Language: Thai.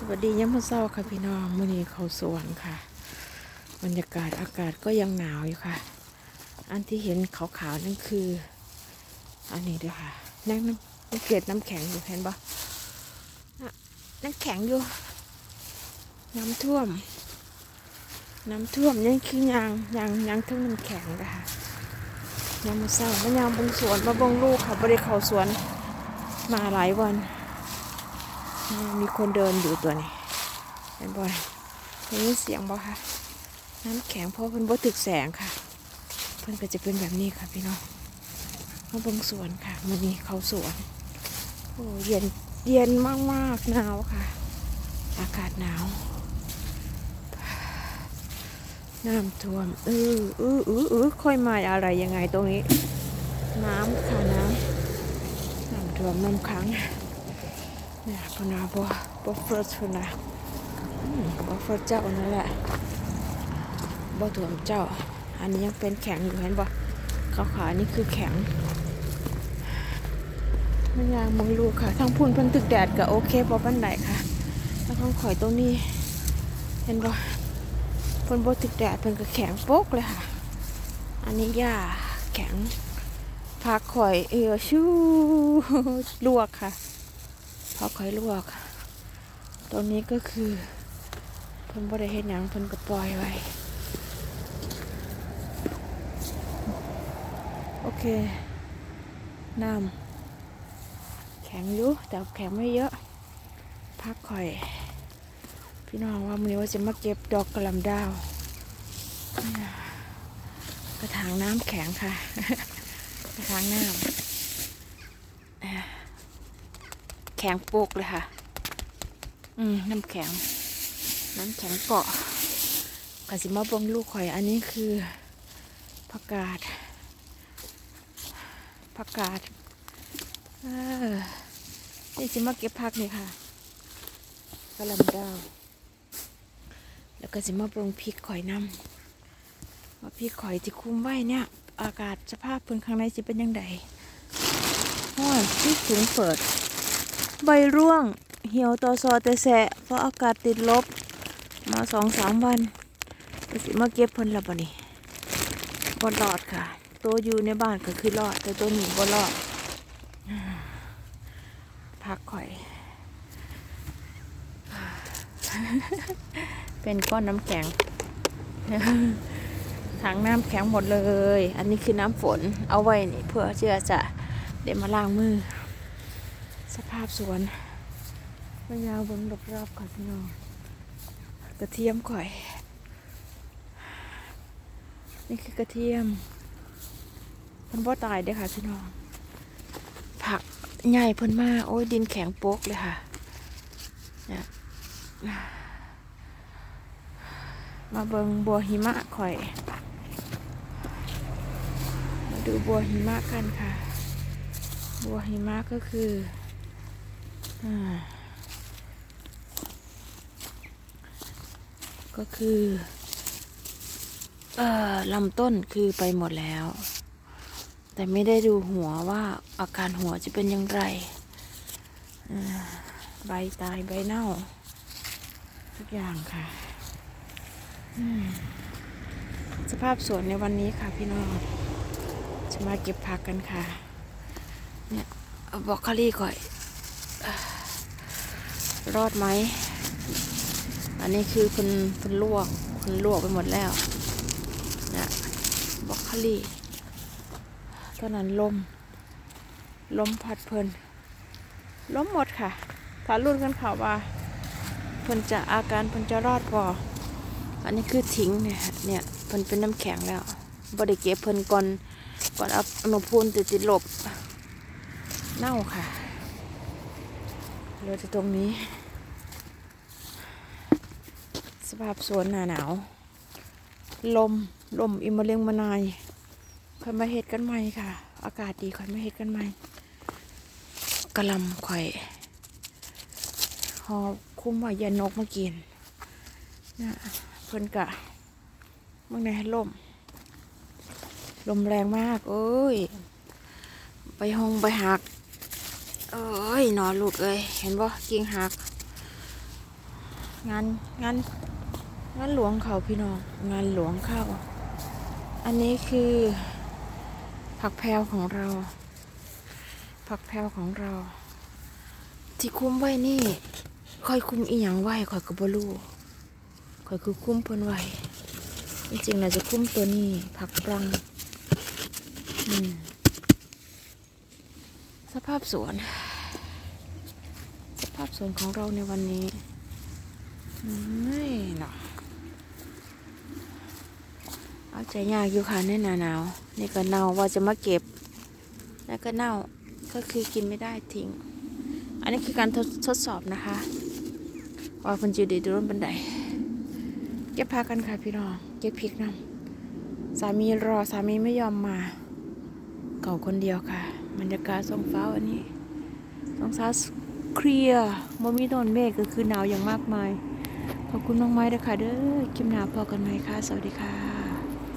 สวัสดียามเช้าค่ะพี่น้องมื้อนี้เขาสวนค่ะ บรรยากาศอากาศก็ยังหนาวอยู่ค่ะ อันที่เห็นขาวๆนั่นคือ อันนี้ด้วยค่ะนั่งน้ำเกล็ดน้ำแข็งอยู่เห็นปะน่ะน้ำแข็งอยู่ น้ำท่วม น้ำท่วมนี่คือยางยางยางทั้งน้ำแข็งนะคะยามเช้ามายามบงสวนมาบงลูกค่ะบริเขาสวนมาหลายวัน มีคนเดินอยู่ตัวนี้เห็นบ่อยได้ยินเสียงบ่คะน้ำแข็งเพราะเพิ่นบ่ถึกแสงค่ะ เพิ่นก็จะเป็นแบบนี้ค่ะพี่น้องมาเบิ่งสวนค่ะมื้อนี้เขาสวนโอ้เย็นเย็นมากๆหนาวค่ะ อากาศหนาวน้ำท่วมเออเออเออเออค่อยมาอะไรยังไงตรงนี้ น้ำค่ะน้ำน้ำท่วมน้ำขัง นี่ยพนาบอบอเฟิร์สนาอืมบเฟิร์สเจ้านั่นแหละบอถ่วเจ้า อันนี้ยังเป็นแข็งอยู่เห็นบ่ขาวขานี่คือแข็งมันยางมึงลูกค่ะทั้งพุ่นพิ่นตึกแดดก็โอเคบอปันไดค่ะแล้วข้างข่อยตรงนี้ เห็นบ่พิ่นบ่ตึกแดดเพิ่นก็แข็งโป๊กเลยค่ะ อันนี้หญ้าแข็งผักข่อยเออชูลวกค่ะ พอคอยลวก ตรงนี้ก็คือเพิ่นบ่ได้เฮ็ดหยังเพิ่นก็ปล่อยไว้ โอเค น้ำแข็งอยู่แต่แข็งไม่เยอะ พักค่อย พี่น้องว่ามื้อนี้ว่าจะมาเก็บดอกกระลำดาว กระถางน้ำแข็งค่ะ กระถางน้ำ แข็งโปกเลยค่ะ อืมน้ำแข็ง น้ำแข็งเกาะกสิมาเบงลูกข่อย อันนี้คือผักกาดผักกาดเออนี่สิมาเก็บผักนี่ค่ะกระหลำดาว แล้วก็สิมาเบิ่งพริกข่อยน้ำว่าพริกข่อยที่คุ้มไว้เนี่ย อากาศสภาพเพิ่นข้างในสิเป็นยังไงโอ้ยที่ถุงเปิด ใบร่วง เหี่ยวตอซอแต่แสะเพราะอากาศติดลบ มาสองสามวันสิมาเก็บเพิ่นและบ่นี่บอลอดค่ะ ตัวอยู่ในบ้านก็คือรอด แต่ตัวหนีบอลอด พักข่อย เป็นก้อนน้ำแข็งถังน้ำแข็งหมดเลย อันนี้คือน้ำฝน เอาไว้นี่เพื่อที่จะเดี๋ยวมาล้างมือ สภาพสวนมายาวบิ้งรอบๆก่อนพี่น้องกระเทียมข่อย นี่คือกระเทียมมันบ่ตายเด้อค่ะพี่น้อง ผักใหญ่เพิ่นมากโอ้ยดินแข็งโป๊กเลยค่ะเนี่ยมาเบิงบัวหิมะข่อย มาดูบัวหิมะกันค่ะ บัวหิมะก็คือ ก็คือเอ่อลำต้นคือไปหมดแล้ว แต่ไม่ได้ดูหัวว่าอาการหัวจะเป็นอย่างไรใบตายใบเน่า ทุกอย่างค่ะ สภาพสวนในวันนี้ค่ะพี่น้อง จะมาเก็บผักกันค่ะ เนี่ยบอกโคลี่ก่อน รอดไหม อันนี้คือคนคนลวกคนลวกไปหมดแล้วนี่บอกคลี่ตอนนั้นลม ลมพัดเพลินล้มหมดค่ะถ้ารุ่นกันข่าวว่าเพิ่นจะอาการเพิ่นจะรอดบ่อันนี้คือทิ้งเนี่ยเนี่ยเพิ่นเป็นน้ำแข็งแล้วบ่ได้เก็บเพิ่นก่อนก่อนเอาอุณหภูมิติดติดลบ เน่าค่ะ ลือแต่ตรงนี้ สภาพสวนหนาหนาว ลม ลมอิมะเร็งมานายคอยมาเฮ็ดกันใหม่ค่ะ อากาศดีคอยมาเฮ็ดกันใหม่กะลำข่อยหอคุ้มว่ายานกมากินนะเพิ่นกะเมื่อไหร่ลม ลมแรงมาก เอ้ย ไปห้องไปหัก เอ้ยนอนลูกเอ้ยเห็นบ่กิ่งหัก งานงานงานหลวงเขาพี่น้องงานหลวงเข้า อันนี้คือ ผักแพรวของเรา ผักแพรวของเรา ที่คุ้มไว้นี่คอยคุ้มอีหยังไว้คอยกับบลูคอยคือคุ้มเพิ่นไว้จริงๆเราจะคุ้มตัวนี้ผักปรังอืม สภาพสวน สภาพสวนของเราในวันนี้ไม่เนาะเอาใจยากอยู่ค่ะในหนาหนาวนี่ก็เน่าว่าจะมาเก็บ แล้วก็เน่าก็คือกินไม่ได้ทิ้ง อันนี้คือการทดทดสอบนะคะ ว่ามันจะดีดูร่นบันไดเก็บพากันค่ะพี่น้องเก็บพริกน้ำสามีรอสามีไม่ยอมมา เก่าคนเดียวค่ะ บรรยากาศสองฟ้าวันนี้สองฟ้าเคลียร์โมมีโดนเมฆก็คือหนาวอย่างมากมาย ขอบคุณน้องไม้ด้วยค่ะเด้อคลิปหน้าพอกันไหมค่ะ สวัสดีค่ะ